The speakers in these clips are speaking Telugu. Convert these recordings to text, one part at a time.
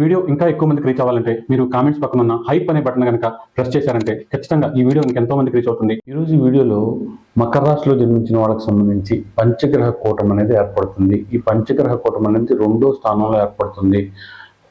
వీడియో ఇంకా ఎక్కువ మందికి రీచ్ అవ్వాలంటే మీరు కామెంట్స్ పక్కన ఉన్న హైప్ అనే బటన్ కనుక ప్రెస్ చేశారంటే ఖచ్చితంగా ఈ వీడియో ఇంకా ఎంతో మందికి రీచ్ అవుతుంది. ఈ రోజు ఈ వీడియోలో మకర రాశిలో జన్మించిన వాళ్ళకి సంబంధించి పంచగ్రహ కూటం అనేది ఏర్పడుతుంది. ఈ పంచగ్రహ కూటం అనేది రెండో స్థానంలో ఏర్పడుతుంది.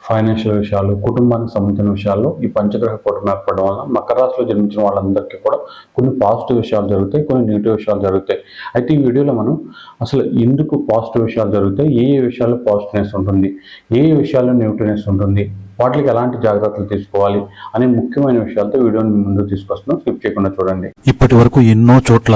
ఫైనాన్షియల్ విషయాలు కుటుంబానికి సంబంధించిన విషయాల్లో ఈ పంచగ్రహ కూటమి ఏర్పడడం వల్ల మకర రాశిలో జన్మించిన వాళ్ళందరికీ కూడా కొన్ని పాజిటివ్ విషయాలు జరుగుతాయి కొన్ని నెగిటివ్ విషయాలు జరుగుతాయి. అయితే ఈ వీడియోలో మనం అసలు ఎందుకు పాజిటివ్ విషయాలు జరుగుతాయి ఏ ఏ విషయాల్లో పాజిటివ్నెస్ ఉంటుంది ఏ ఏ విషయాల్లో నెగిటివ్నెస్ ఉంటుంది వాటికి ఎలాంటి జాగ్రత్తలు తీసుకోవాలి అనే ముఖ్యమైన విషయాలతో వీడియోని ముందు ముందుకు తీసుకొస్తున్నాం. స్కిప్ చేయకుండా చూడండి. ఇప్పటి వరకు ఎన్నో చోట్ల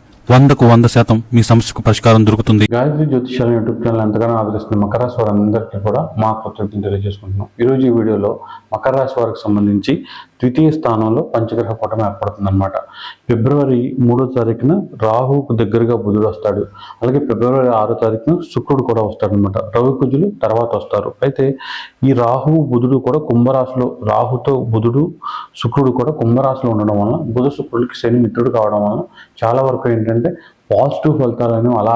వందకు వంద శాతం మీ సమస్యకు పరిష్కారం దొరుకుతుంది. గాయత్రి జ్యోతిషాల యూట్యూబ్ ఛానల్ ఎంతగానో ఆదరిస్తున్న మకర రాశి వారందరికీ కూడా మా కృతజ్ఞతలు తెలియజేసుకుంటున్నాం. ఈరోజు ఈ వీడియోలో మకర రాశి వారికి సంబంధించి ద్వితీయ స్థానంలో పంచగ్రహ కూటమి ఏర్పడుతుందన్నమాట. ఫిబ్రవరి మూడో తారీఖున రాహుకు దగ్గరగా బుధుడు వస్తాడు. అలాగే ఫిబ్రవరి ఆరో తారీఖున శుక్రుడు కూడా వస్తాడు అనమాట రవి కుజులు తర్వాత వస్తారు. అయితే ఈ రాహు బుధుడు కూడా కుంభరాశిలో రాహుతో బుధుడు శుక్రుడు కూడా కుంభరాశిలో ఉండడం వలన బుధ శుక్రుడికి శని మిత్రుడు కావడం వలన చాలా వరకు ఏంటంటే పాజిటివ్ ఫలితాలను అలా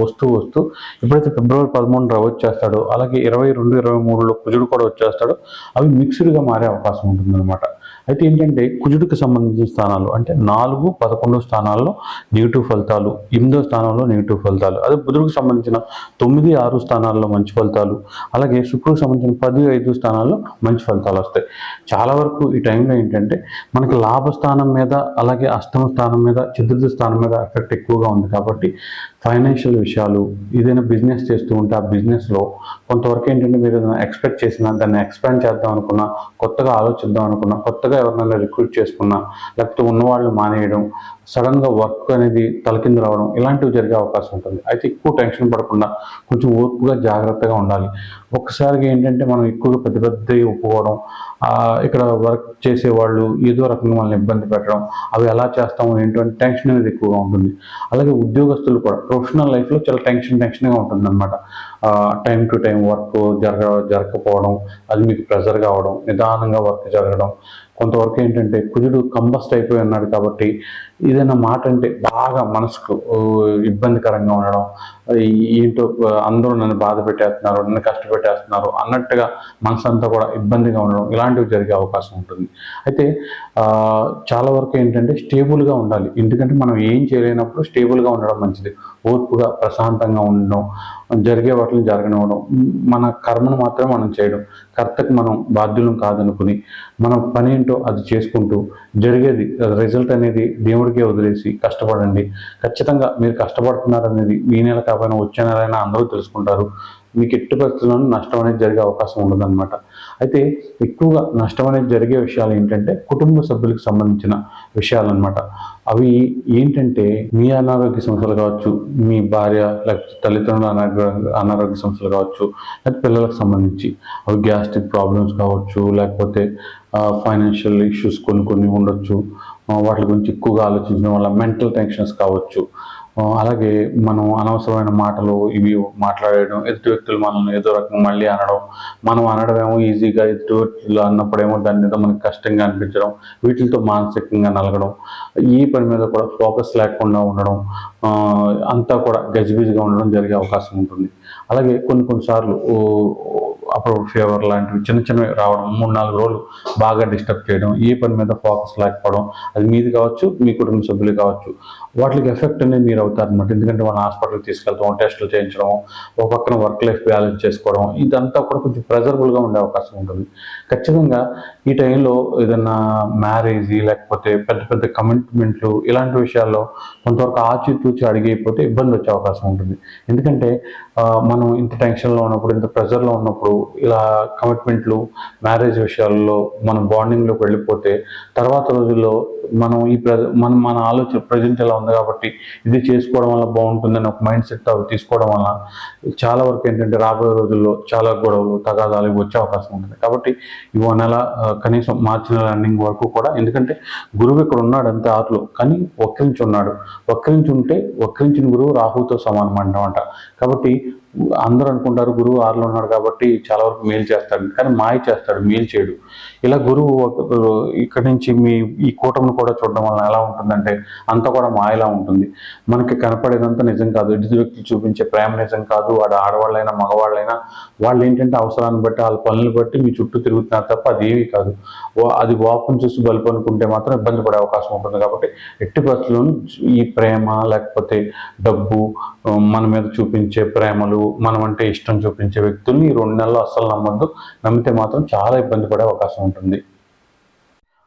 వస్తూ వస్తూ ఎప్పుడైతే ఫిబ్రవరి పదమూడు రవి వచ్చేస్తాడో అలాగే ఇరవై రెండు ఇరవై మూడులో కుజుడు కూడా వచ్చేస్తాడో అవి మిక్స్డ్గా మారే అవకాశం ఉంటుందన్నమాట. అయితే ఏంటంటే కుజుడికి సంబంధించిన స్థానాలు అంటే నాలుగు పదకొండు స్థానాల్లో నెగిటివ్ ఫలితాలు ఎనిమిదో స్థానంలో నెగిటివ్ ఫలితాలు అదే బుధుడికి సంబంధించిన తొమ్మిది ఆరు స్థానాల్లో మంచి ఫలితాలు అలాగే శుక్రుడికి సంబంధించిన పది ఐదు స్థానాల్లో మంచి ఫలితాలు వస్తాయి. చాలా వరకు ఈ టైంలో ఏంటంటే మనకి లాభ స్థానం మీద అలాగే అష్టమ స్థానం మీద చతుర్థ స్థానం మీద ఎఫెక్ట్ ఎక్కువగా ఉంది కాబట్టి ఫైనాన్షియల్ విషయాలు ఏదైనా బిజినెస్ చేస్తూ ఉంటే ఆ బిజినెస్లో కొంతవరకు ఏంటంటే మీరు ఏదైనా ఎక్స్పెక్ట్ చేసినా దాన్ని ఎక్స్పాండ్ చేద్దాం అనుకున్నా కొత్తగా ఆలోచిద్దాం అనుకున్నా కొత్తగా ఎవరినైనా రిక్రూట్ చేసుకున్నా లేకపోతే ఉన్నవాళ్ళు మానేయడం సడన్గా వర్క్ అనేది తలకింద రావడం ఇలాంటివి జరిగే అవకాశం ఉంటుంది. అయితే ఎక్కువ టెన్షన్ పడకుండా కొంచెం ఓర్పుగా జాగ్రత్తగా ఉండాలి. ఒక్కసారిగా ఏంటంటే మనం ఎక్కువగా పెద్ద పెద్దవి ఒప్పుకోవడం ఇక్కడ వర్క్ చేసేవాళ్ళు ఏదో రకంగా మనల్ని ఇబ్బంది పెట్టడం అవి ఎలా చేస్తాము ఏంటంటే టెన్షన్ అనేది ఎక్కువగా ఉంటుంది. అలాగే ఉద్యోగస్తులు కూడా ప్రొఫెషనల్ లైఫ్లో చాలా టెన్షన్ టెన్షన్గా ఉంటుంది అనమాట టైం టు టైం వర్క్ జరగ జరగకపోవడం అది మీకు ప్రెజర్ కావడం నిదానంగా వర్క్ జరగడం. కొంతవరకు ఏంటంటే కుజుడు కంబస్ట్ అయిపోయి ఉన్నాడు కాబట్టి ఏదైనా మాట అంటే బాగా మనసుకు ఇబ్బందికరంగా ఉండడం ఏంటో అందరూ నన్ను బాధ పెట్టేస్తున్నారు నన్ను కష్టపెట్టేస్తున్నారు అన్నట్టుగా మనసు అంతా కూడా ఇబ్బందిగా ఉండడం ఇలాంటివి జరిగే అవకాశం ఉంటుంది. అయితే చాలా వరకు ఏంటంటే స్టేబుల్గా ఉండాలి. ఎందుకంటే మనం ఏం చేయలేనప్పుడు స్టేబుల్గా ఉండడం మంచిది. ఓర్పుగా ప్రశాంతంగా ఉండడం జరిగే వాటిని జరగనివ్వడం మన కర్మను మాత్రమే మనం చేయడం కర్తకు మనం బాధ్యులం కాదనుకుని మనం పని ఏంటో అది చేసుకుంటూ జరిగేది రిజల్ట్ అనేది దేవుడికే వదిలేసి కష్టపడండి. ఖచ్చితంగా మీరు కష్టపడుతున్నారనేది ఈ నెల కాకపోయినా వచ్చే నెలైనా అందరూ తెలుసుకుంటారు. మీకు ఎట్టి పరిస్థితుల్లోనూ నష్టం అనేది జరిగే అవకాశం ఉండదన్నమాట. అయితే ఎక్కువగా నష్టం అనేది జరిగే విషయాలు ఏంటంటే కుటుంబ సభ్యులకు సంబంధించిన విషయాలు అనమాట అవి ఏంటంటే మీ అనారోగ్య సమస్యలు కావచ్చు మీ భార్య లేకపోతే తల్లిదండ్రుల అనారోగ్య అనారోగ్య సమస్యలు కావచ్చు లేకపోతే పిల్లలకు సంబంధించి అవి గ్యాస్ట్రిక్ ప్రాబ్లమ్స్ కావచ్చు లేకపోతే ఫైనాన్షియల్ ఇష్యూస్ కొన్ని కొన్ని ఉండొచ్చు. వాటి గురించి ఎక్కువగా ఆలోచించడం వల్ల మెంటల్ టెన్షన్స్ కావచ్చు. అలాగే మనం అనవసరమైన మాటలు ఇవి మాట్లాడడం ఎదుటి వ్యక్తులు మనల్ని ఏదో రకంగా మళ్ళీ అనడం మనం అనడమేమో ఈజీగా ఎదుటి వ్యక్తులు అన్నప్పుడేమో దాని మీద మనకి కష్టంగా అనిపించడం వీటితో మానసికంగా నలగడం ఈ పని మీద కూడా ఫోకస్ లేకుండా ఉండడం అంతా కూడా గజిబిజిగా ఉండడం జరిగే అవకాశం ఉంటుంది. అలాగే కొన్ని కొన్నిసార్లు అప్పుడు ఫీవర్ లాంటివి చిన్న చిన్నవి రావడం మూడు నాలుగు రోజులు బాగా డిస్టర్బ్ చేయడం ఏ పని మీద ఫోకస్ లేకపోవడం అది మీది కావచ్చు మీ కుటుంబ సభ్యులు కావచ్చు. వాటికి ఎఫెక్ట్ అనేది మీరు అవుతారనమాట ఎందుకంటే మన హాస్పిటల్కి తీసుకెళ్తాం టెస్టులు చేయించడం ఒక పక్కన వర్క్ లైఫ్ బ్యాలెన్స్ చేసుకోవడం ఇదంతా కూడా కొంచెం ప్రెజరబుల్గా ఉండే అవకాశం ఉంటుంది. ఖచ్చితంగా ఈ టైంలో ఏదైనా మ్యారేజ్ లేకపోతే పెద్ద పెద్ద కమిట్మెంట్లు ఇలాంటి విషయాల్లో కొంతవరకు ఆచితూచి అడిగైపోతే ఇబ్బంది వచ్చే అవకాశం ఉంటుంది. ఎందుకంటే మనం ఇంత టెన్షన్లో ఉన్నప్పుడు ఇంత ప్రెజర్లో ఉన్నప్పుడు ఇలా కమిట్మెంట్లు మ్యారేజ్ విషయాల్లో మన బాండింగ్లోకి వెళ్ళిపోతే తర్వాత రోజుల్లో మనం ఈ ప్ర మనం మన ఆలోచన ప్రజెంట్ ఎలా ఉంది కాబట్టి ఇది చేసుకోవడం వల్ల బాగుంటుందని ఒక మైండ్ సెట్ అవి తీసుకోవడం వల్ల చాలా వరకు ఏంటంటే రాబోయే రోజుల్లో చాలా గొడవలు తగాదాలు వచ్చే అవకాశం ఉంటుంది. కాబట్టి ఈ నెల కనీసం మార్చి నెల ఎండింగ్ వరకు కూడా ఎందుకంటే గురువు ఇక్కడ ఉన్నాడు అంతే ఆరులో కానీ వక్రించి ఉన్నాడు వక్రించి ఉంటే వక్రించిన గురువు రాహుతో సమానం అంటామంట. కాబట్టి అందరూ అనుకుంటారు గురువు ఆరులో ఉన్నాడు కాబట్టి చాలా వరకు మేలు చేస్తాడు. కానీ మాయ చేస్తాడు మేలు చేయడు. ఇలా గురువు ఒక- ఇక్కడి నుంచి మీ ఈ కూటమిని కూడా చూడడం వలన ఎలా ఉంటుందంటే అంతా కూడా మాయలా ఉంటుంది. మనకి కనపడేదంతా నిజం కాదు. ఎదుటి వ్యక్తులు చూపించే ప్రేమ నిజం కాదు. వాడు ఆడవాళ్ళైనా మగవాళ్ళైనా వాళ్ళు ఏంటంటే అవసరాన్ని బట్టి వాళ్ళ పనులు బట్టి మీ చుట్టూ తిరుగుతున్నారు తప్ప అది ఏమీ కాదు. వా- అది వాపును చూసి బలుపు అనుకుంటే మాత్రం ఇబ్బంది పడే అవకాశం ఉంటుంది కాబట్టి ఎట్టి పరిస్థితుల్లోనూ ఈ ప్రేమ లేకపోతే డబ్బు మన మీద చూపించే ప్రేమలు మనం అంటే ఇష్టం చూపించే వ్యక్తుల్ని ఈ రెండు నెలలు అస్సలు నమ్మద్దు. నమ్మితే మాత్రం చాలా ఇబ్బంది పడే అవకాశం ఉంటుంది.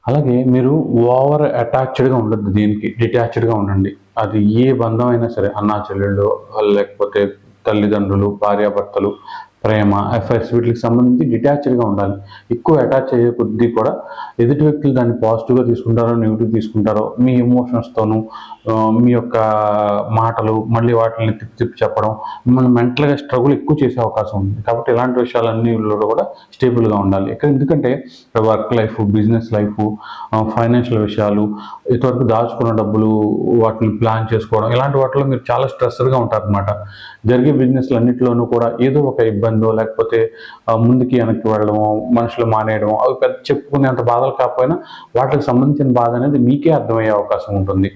అలాగే మీరు ఓవర్ అటాచ్డ్గా ఉండద్దు దీనికి డిటాచ్డ్గా ఉండండి. అది ఏ బంధం అయినా సరే అన్నా చెల్లెళ్ళు లేకపోతే తల్లిదండ్రులు భార్యాభర్తలు ప్రేమ ఎఫైర్స్ వీటికి సంబంధించి డిటాచ్డ్గా ఉండాలి. ఎక్కువ అటాచ్ అయ్యే కొద్దీ కూడా ఎదుటి వ్యక్తులు దాన్ని పాజిటివ్గా తీసుకుంటారో నెగిటివ్ తీసుకుంటారో మీ ఎమోషన్స్తోనూ మీ యొక్క మాటలు మళ్ళీ వాటిని తిప్పి తిప్పి చెప్పడం మిమ్మల్ని మెంటల్గా స్ట్రగుల్ ఎక్కువ చేసే అవకాశం ఉంది. కాబట్టి ఇలాంటి విషయాలన్నీలో కూడా స్టేబుల్గా ఉండాలి. ఇక్కడ ఎందుకంటే work life business life financial విషయాలు ఇంతవరకు దాచుకున్న డబ్బులు వాటిని ప్లాన్ చేసుకోవడం ఇలాంటి వాటిలో మీరు చాలా స్ట్రెస్గా ఉంటారు అనమాట జరిగే బిజినెస్లు అన్నింటిలోనూ కూడా ఏదో ఒక ఇబ్బంది లేకపోతే ముందుకి వెనక్కి వెళ్ళడము మనుషులు మానేయడం అవి పెద్ద చెప్పుకునేంత బాధలు కాకపోయినా వాటికి సంబంధించిన బాధ అనేది మీకే అర్థమయ్యే అవకాశం ఉంటుంది.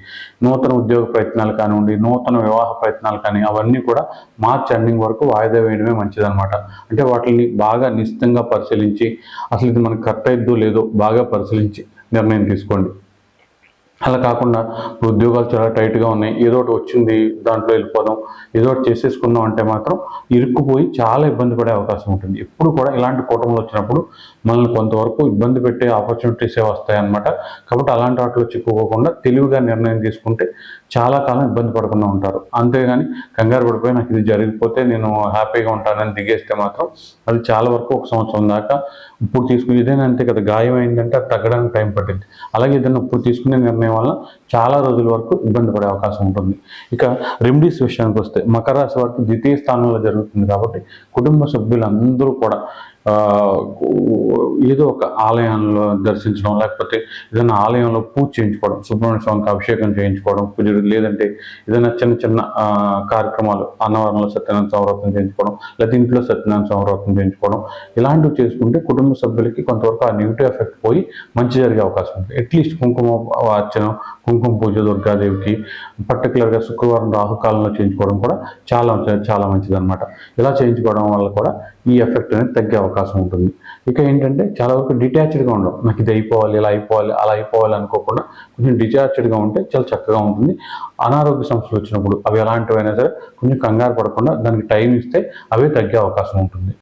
నూతన ఉద్యోగ ప్రయత్నాలు కానివ్వండి నూతన వివాహ ప్రయత్నాలు కానీ అవన్నీ కూడా మార్చ్ ఎండింగ్ వరకు వాయిదా వేయడమే మంచిదన్నమాట. అంటే వాటిని బాగా నిశ్చితంగా పరిశీలించి అసలు ఇది మనకు కరెక్ట్ అయిద్దో లేదో బాగా పరిశీలించి నిర్ణయం తీసుకోండి. అలా కాకుండా ఉద్యోగాలు చాలా టైట్గా ఉన్నాయి. ఏదో ఒకటి వచ్చింది దాంట్లో వెళ్ళిపోదాం ఏదో ఒకటి చేసేసుకుందాం అంటే మాత్రం ఇరుక్కుపోయి చాలా ఇబ్బంది పడే అవకాశం ఉంటుంది. ఎప్పుడు కూడా ఇలాంటి కూటములు వచ్చినప్పుడు మనల్ని కొంతవరకు ఇబ్బంది పెట్టే ఆపర్చునిటీసే వస్తాయన్నమాట. కాబట్టి అలాంటి వాటిలో చిక్కుకోకుండా తెలివిగా నిర్ణయం తీసుకుంటే చాలా కాలం ఇబ్బంది పడకుండా ఉంటారు. అంతేగాని కంగారు పడిపోయి నాకు ఇది జరిగిపోతే నేను హ్యాపీగా ఉంటానని దిగేస్తే మాత్రం అది చాలా వరకు ఒక సంవత్సరం దాకా ఇప్పుడు తీసుకుని ఇదేనా అంతే కదా గాయం అయిందంటే అది తగ్గడానికి టైం పట్టింది. అలాగే ఏదైనా ఇప్పుడు తీసుకునే నిర్ణయం వల్ల చాలా రోజుల వరకు ఇబ్బంది పడే అవకాశం ఉంటుంది. ఇక రెమెడీస్ విషయానికి వస్తే మకర రాశి వారికి ద్వితీయ స్థానంలో జరుగుతుంది కాబట్టి కుటుంబ సభ్యులందరూ కూడా ఏదో ఒక ఆలయంలో దర్శించడం లేకపోతే ఏదైనా ఆలయంలో పూజ చేయించుకోవడం సుబ్రహ్మణ్య స్వామికి అభిషేకం చేయించుకోవడం పూజ లేదంటే ఏదైనా చిన్న చిన్న కార్యక్రమాలు అన్నవరంలో సత్యనారాయణ సంవ్రతం చేయించుకోవడం లేకపోతే ఇంట్లో సత్యనారాయణ సంవ్రతం చేయించుకోవడం ఇలాంటివి చేసుకుంటే కుటుంబ సభ్యులకి కొంతవరకు ఆ నెగిటివ్ ఎఫెక్ట్ పోయి మంచి జరిగే అవకాశం ఉంది అట్లీస్ట్ కుంకుమ అర్చన కుంకుమ పూజ దుర్గాదేవికి పర్టికులర్గా శుక్రవారం రాహుకాలంలో చేయించుకోవడం కూడా చాలా చాలా మంచిది అనమాట ఇలా చేయించుకోవడం వల్ల కూడా ఈ ఎఫెక్ట్ అనేది తగ్గే అవకాశం అవకాశం ఉంటుంది. ఇక ఏంటంటే చాలా వరకు డిటాచ్డ్గా ఉండవు నాకు ఇది అయిపోవాలి ఇలా అయిపోవాలి అలా అయిపోవాలి అనుకోకుండా కొంచెం డిటాచ్డ్గా ఉంటే చాలా చక్కగా ఉంటుంది. అనారోగ్య సమస్యలు వచ్చినప్పుడు అవి ఎలాంటివైనా సరే కొంచెం కంగారు పడకుండా దానికి టైం ఇస్తే అవే తగ్గే అవకాశం ఉంటుంది.